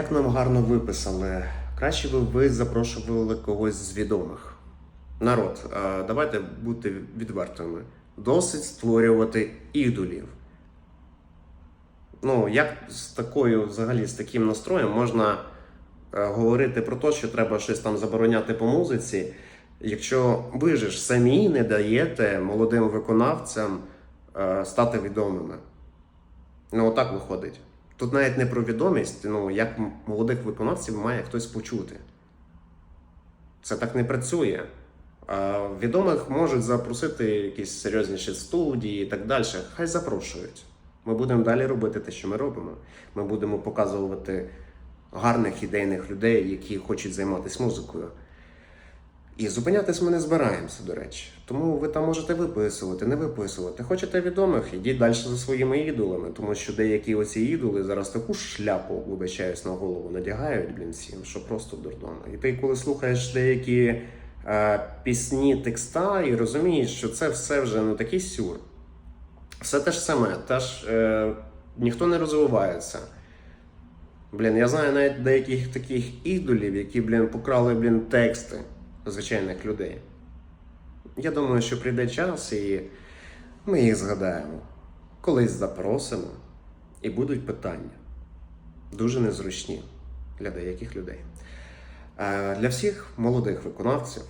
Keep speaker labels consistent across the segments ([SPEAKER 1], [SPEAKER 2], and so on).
[SPEAKER 1] Як нам гарно виписали, краще би ви запрошували когось з відомих. Народ, давайте бути відвертими. Досить створювати ідолів. Ну, як з такою, взагалі, з таким настроєм можна е, говорити про те, що треба щось там забороняти по музиці, якщо ви ж самі не даєте молодим виконавцям е, стати відомими. Ну, отак виходить. Тут навіть не про відомість, ну, як молодих виконавців має хтось почути. Це так не працює. А відомих можуть запросити якісь серйозніші студії і так далі. Хай запрошують. Ми будемо далі робити те, що ми робимо. Ми будемо показувати гарних ідейних людей, які хочуть займатися музикою. І зупинятись ми не збираємося, до речі. Тому ви там можете виписувати, не виписувати. Хочете відомих, ідіть далі за своїми ідолами, тому що деякі оці ідоли зараз таку шляпу, вибачаюсь, на голову надягають, блін, всім, що просто дурдома. І ти, коли слухаєш деякі е, пісні, текста, і розумієш, що це все вже ну такий сюр. Все те ж саме, теж е, ніхто не розвивається. Блін, я знаю навіть деяких таких ідолів, які, блін, покрали, блін, тексти звичайних людей. Я думаю, що прийде час і ми їх згадаємо. Колись запросимо, і будуть питання. Дуже незручні для деяких людей. Для всіх молодих виконавців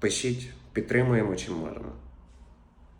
[SPEAKER 1] пишіть, підтримуємо чим можемо.